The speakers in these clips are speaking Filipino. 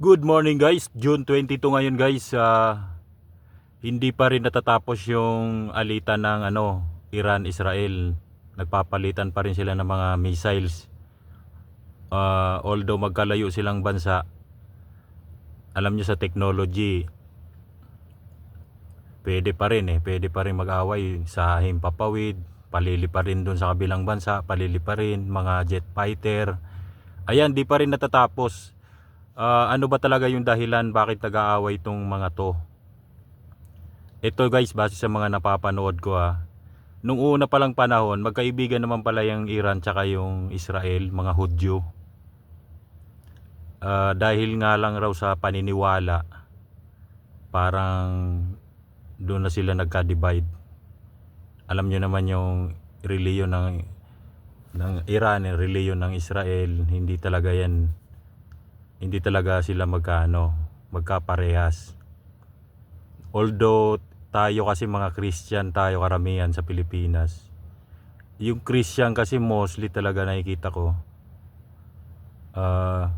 Good morning guys, June 22 ngayon guys. Ah, hindi pa rin natatapos yung alitan ng ano, Iran, Israel. Nagpapalitan pa rin sila ng mga missiles. Ah, although magkalayo silang bansa, alam nyo sa technology, pwede pa rin eh. Pwede pa rin mag-away sa himpapawid. Palili pa rin dun sa kabilang bansa. Palili pa rin mga jet fighter. Ayan, di pa rin natatapos. Ah, ano ba talaga yung dahilan bakit nag-aaway itong mga to? Ito guys, base sa mga napapanood ko ah. Nung una palang panahon, magkaibigan naman pala yung Iran tsaka yung Israel, mga Hudyo. Ah, dahil nga lang raw sa paniniwala, parang doon na sila nagka-divide. Alam nyo naman yung reliyon ng ng Iran, yung reliyon ng Israel, hindi talaga yan hindi talaga sila magkaano, magkaparehas. Although tayo kasi mga Christian tayo karamihan sa Pilipinas. Yung Christian kasi mostly talaga nakikita ko. ah,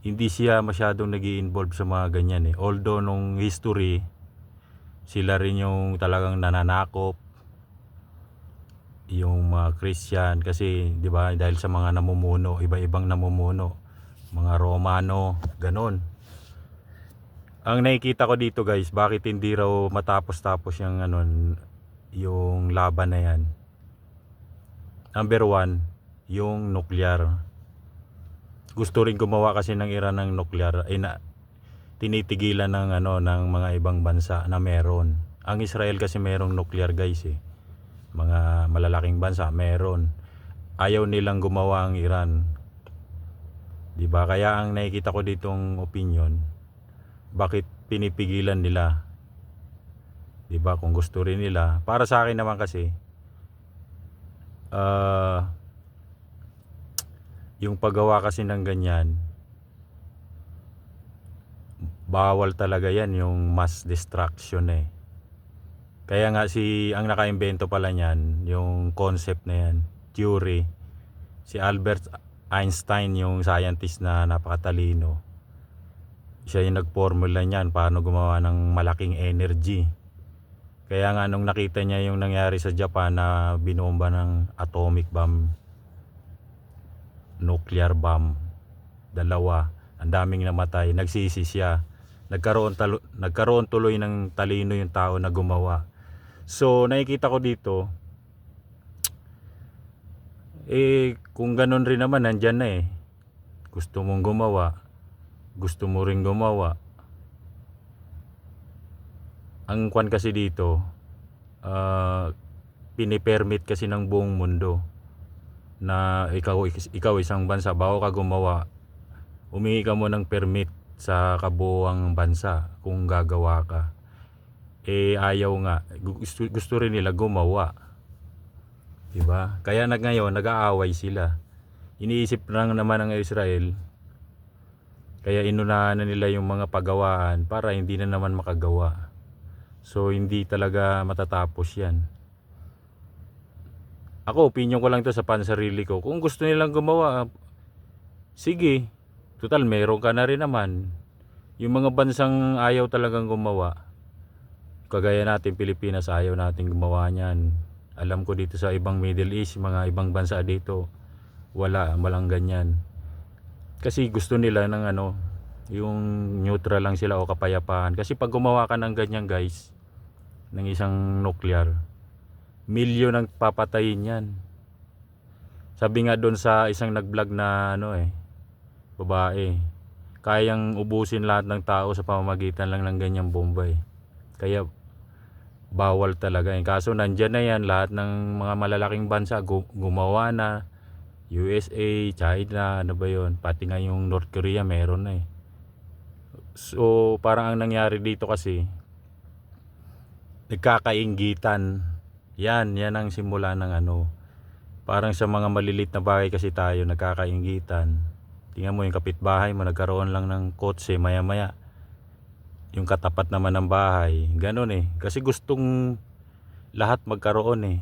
hindi siya masyadong nag involve sa mga ganyan eh. Although nung history, sila rin yung talagang nananakop yung mga Christian kasi 'di ba dahil sa mga namumuno, iba-ibang namumuno mga Romano, ganon. Ang nakikita ko dito guys, bakit hindi raw matapos-tapos yung ano, yung laban na yan. Number one, yung nuclear. Gusto rin gumawa kasi ng Iran ng nuclear, ay na, tinitigilan ng ano ng mga ibang bansa na meron. Ang Israel kasi merong nuclear guys eh. Mga malalaking bansa meron. Ayaw nilang gumawa ang Iran 'Di ba? Kaya ang nakikita ko ditong opinion, bakit pinipigilan nila? 'Di ba? Kung gusto rin nila. Para sa akin naman kasi ah yung paggawa kasi ng ganyan bawal talaga yan yung mass destruction eh. Kaya nga si ang nakaimbento pala niyan, yung concept na yan, theory, si Albert Einstein yung scientist na napakatalino. Siya yung nagformula niyan paano gumawa ng malaking energy. Kaya nga nung nakita niya yung nangyari sa Japan na binomba ng atomic bomb, nuclear bomb, dalawa, ang daming namatay, nagsisi siya. Nagkaroon, talo, nagkaroon tuloy ng talino yung tao na gumawa. So nakikita ko dito, eh, kung ganun rin naman, nandyan na eh. Gusto mong gumawa. Gusto mo rin gumawa. Ang kwan kasi dito, uh, pinipermit kasi ng buong mundo na ikaw, ikaw isang bansa, bago ka gumawa, umingi ka mo ng permit sa kabuang bansa kung gagawa ka. Eh ayaw nga, gusto, gusto rin nila gumawa. Diba? Kaya nag ngayon nag-aaway sila. Iniisip lang naman ng Israel kaya inunahan na nila yung mga pagawaan para hindi na naman makagawa. So hindi talaga matatapos yan. Ako, opinion ko lang to sa pansarili ko. Kung gusto nilang gumawa, sige. Total, meron ka na rin naman. Yung mga bansang ayaw talagang gumawa, kagaya natin Pilipinas, ayaw natin gumawa niyan alam ko dito sa ibang Middle East, mga ibang bansa dito, wala, walang ganyan. Kasi gusto nila ng ano, yung neutral lang sila o kapayapaan. Kasi pag gumawa ka ng ganyan guys, ng isang nuclear, milyon ang papatayin yan. Sabi nga doon sa isang nag-vlog na ano eh, babae, kayang ubusin lahat ng tao sa pamamagitan lang ng ganyang bomba eh. Kaya bawal talaga. Eh. Kaso nandyan na yan, lahat ng mga malalaking bansa gumawa na. USA, China, ano ba yon Pati nga yung North Korea meron na eh. So parang ang nangyari dito kasi, nagkakainggitan. Yan, yan ang simula ng ano. Parang sa mga malilit na bagay kasi tayo, nagkakainggitan. Tingnan mo yung kapitbahay mo, nagkaroon lang ng kotse maya maya yung katapat naman ng bahay. Ganun eh. Kasi gustong lahat magkaroon eh.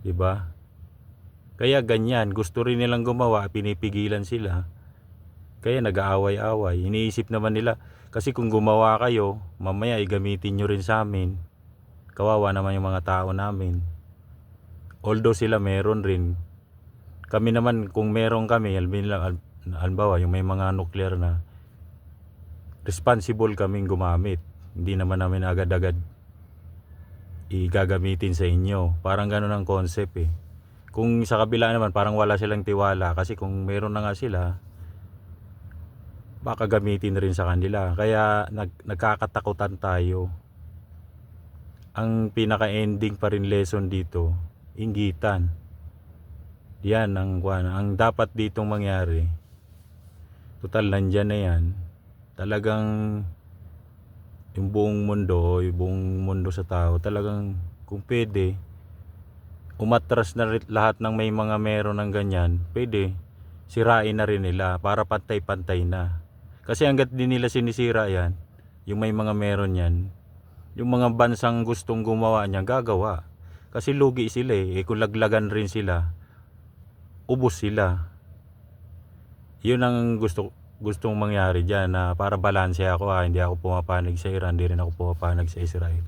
'Di ba? Kaya ganyan, gusto rin nilang gumawa, pinipigilan sila. Kaya nag-aaway-away. Iniisip naman nila, kasi kung gumawa kayo, mamaya igamitin nyo rin sa amin. Kawawa naman yung mga tao namin. Although sila meron rin. Kami naman, kung meron kami, halimbawa, yung may mga nuclear na, responsible kaming gumamit. Hindi naman namin agad-agad igagamitin sa inyo. Parang ganun ang concept eh. Kung sa kabila naman, parang wala silang tiwala. Kasi kung meron na nga sila, baka gamitin rin sa kanila. Kaya nag, nagkakatakutan tayo. Ang pinaka-ending pa rin lesson dito, inggitan. Yan ang, ang dapat ditong mangyari. Total, nandyan na yan. Talagang yung buong mundo, yung buong mundo sa tao, talagang kung pwede, umatras na lahat ng may mga meron ng ganyan, pwede, sirain na rin nila para pantay-pantay na. Kasi hanggat din nila sinisira yan, yung may mga meron yan, yung mga bansang gustong gumawa niyan, gagawa. Kasi lugi sila eh, eh kung laglagan rin sila, ubos sila. Yun ang gusto gustong mangyari diyan na para balanse ako ha, hindi ako pumapanig sa Iran, hindi rin ako pumapanig sa Israel.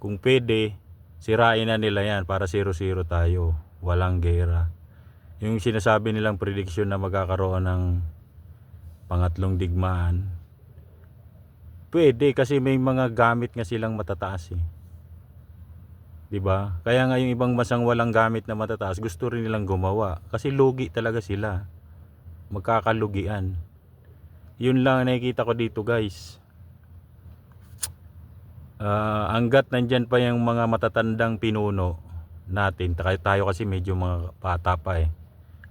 Kung pwede, sirain na nila yan para 0-0 tayo. Walang gera. Yung sinasabi nilang prediction na magkakaroon ng pangatlong digmaan, pwede kasi may mga gamit nga silang matataas eh. 'Di ba? Kaya nga yung ibang masang walang gamit na matataas, gusto rin nilang gumawa kasi lugi talaga sila. Magkakalugian. Yun lang ang nakikita ko dito, guys. Ah, hanggat nandyan pa yung mga matatandang pinuno natin, tayo, kasi medyo mga bata pa eh.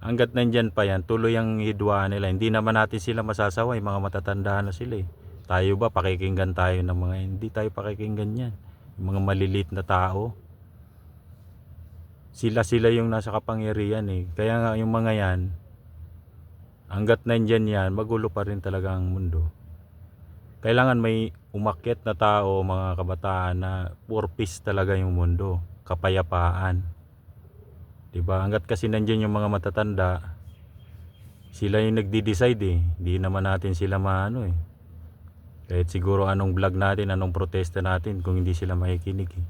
Hanggat nandyan pa yan, tuloy ang hidwaan nila. Hindi naman natin sila masasaway, mga matatanda na sila eh. Tayo ba, pakikinggan tayo ng mga, hindi tayo pakikinggan yan. Yung mga malilit na tao. Sila-sila yung nasa kapangyarihan eh. Kaya nga yung mga yan, hanggat nandyan yan, magulo pa rin talaga ang mundo. Kailangan may umakyat na tao, mga kabataan na for peace talaga yung mundo. Kapayapaan. 'Di ba? Hanggat kasi nandiyan yung mga matatanda, sila yung nagdi-decide eh. Hindi naman natin sila maano eh. Kahit siguro anong vlog natin, anong protesta natin kung hindi sila makikinig eh.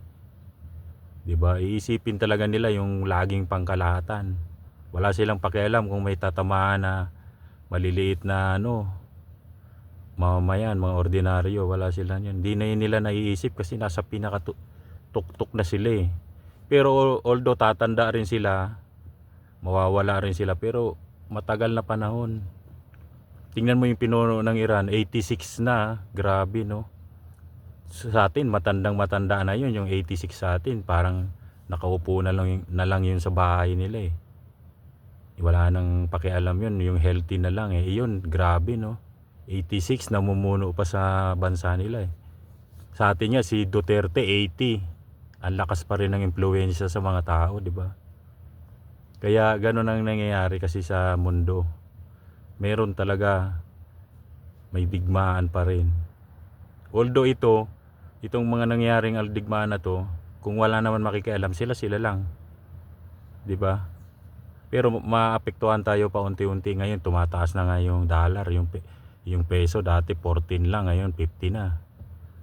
'Di ba? Iisipin talaga nila yung laging pangkalahatan. Wala silang pakialam kung may tatamaan na maliliit na ano, mamamayan, mga ordinaryo, wala sila yun. Hindi na yun nila naiisip kasi nasa pinakatuktok na sila eh. Pero although tatanda rin sila, mawawala rin sila, pero matagal na panahon. Tingnan mo yung pinuno ng Iran, 86 na, grabe no. Sa atin, matandang matanda na yun, yung 86 sa atin, parang nakaupo na lang, na lang yun sa bahay nila eh. Wala nang pakialam yun, yung healthy na lang eh. Yun, grabe no. 86 namumuno pa sa bansa nila eh. Sa atin nga si Duterte 80. Ang lakas pa rin ng impluwensya sa mga tao, di ba? Kaya ganun ang nangyayari kasi sa mundo. Meron talaga may digmaan pa rin. Although ito, itong mga nangyaring aldigmaan na to, kung wala naman makikialam, sila sila lang. 'Di ba? Pero maapektuhan tayo pa unti-unti ngayon, tumataas na nga yung dollar, yung yung peso dati 14 lang, ngayon 50 na.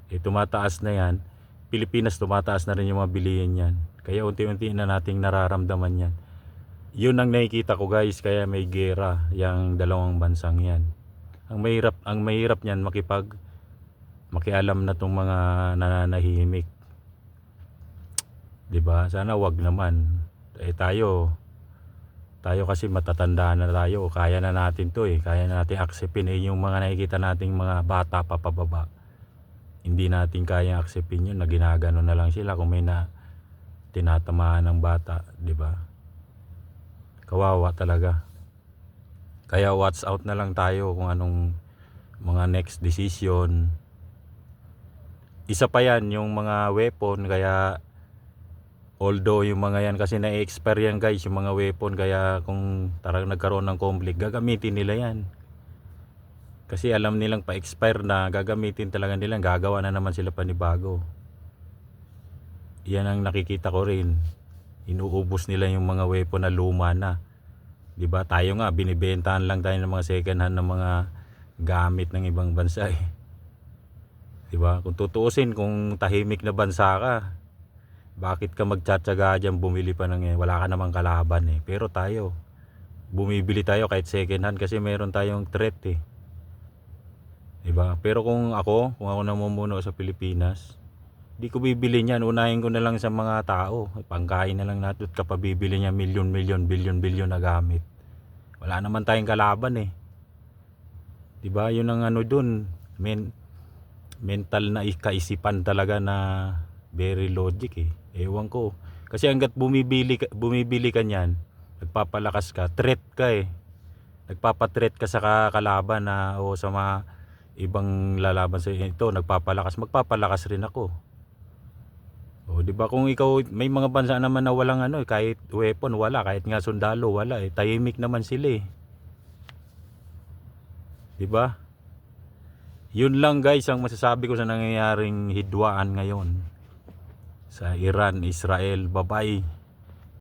Eh tumataas na yan. Pilipinas tumataas na rin yung mga bilihin yan. Kaya unti-unti na nating nararamdaman yan. Yun ang nakikita ko guys, kaya may gera yung dalawang bansang yan. Ang mahirap, ang mahirap niyan makipag makialam na tong mga nananahimik. 'Di ba? Sana wag naman. Eh tayo tayo kasi matatanda na tayo, kaya na natin to eh, kaya na natin aksepin eh yung mga nakikita nating mga bata pa pababa. Hindi natin kaya aksepin yun na ginagano na lang sila kung may na tinatamaan ng bata, di ba? Kawawa talaga. Kaya watch out na lang tayo kung anong mga next decision. Isa pa yan yung mga weapon kaya Although yung mga yan kasi na-expire yan guys, yung mga weapon kaya kung tarang nagkaroon ng conflict, gagamitin nila yan. Kasi alam nilang pa-expire na, gagamitin talaga nila, gagawa na naman sila panibago. Yan ang nakikita ko rin. Inuubos nila yung mga weapon na luma na. 'Di ba? Tayo nga binibentahan lang tayo ng mga second hand ng mga gamit ng ibang bansa eh. 'Di ba? Kung tutuusin kung tahimik na bansa ka, bakit ka magtsatsaga diyan bumili pa ng wala ka namang kalaban eh. Pero tayo bumibili tayo kahit second hand kasi meron tayong threat eh. 'Di ba? Pero kung ako, kung ako namumuno sa Pilipinas, di ko bibili niyan. Unahin ko na lang sa mga tao. Pangkain na lang natin at kapag bibili niya milyon, milyon, bilyon, bilyon na gamit. Wala naman tayong kalaban eh. 'Di ba? Yun ang ano dun. Men mental na kaisipan talaga na very logic eh. Ewan ko. Kasi hanggat bumibili bumibili ka niyan, nagpapalakas ka, threat ka eh. Nagpapa-threat ka sa ka- kalaban na o sa mga ibang lalaban sa ito, nagpapalakas, magpapalakas rin ako. O, di ba kung ikaw may mga bansa naman na walang ano, eh, kahit weapon wala, kahit nga sundalo wala eh, tahimik naman sila eh. Di ba? Yun lang guys ang masasabi ko sa nangyayaring hidwaan ngayon sa Iran, Israel. Bye-bye.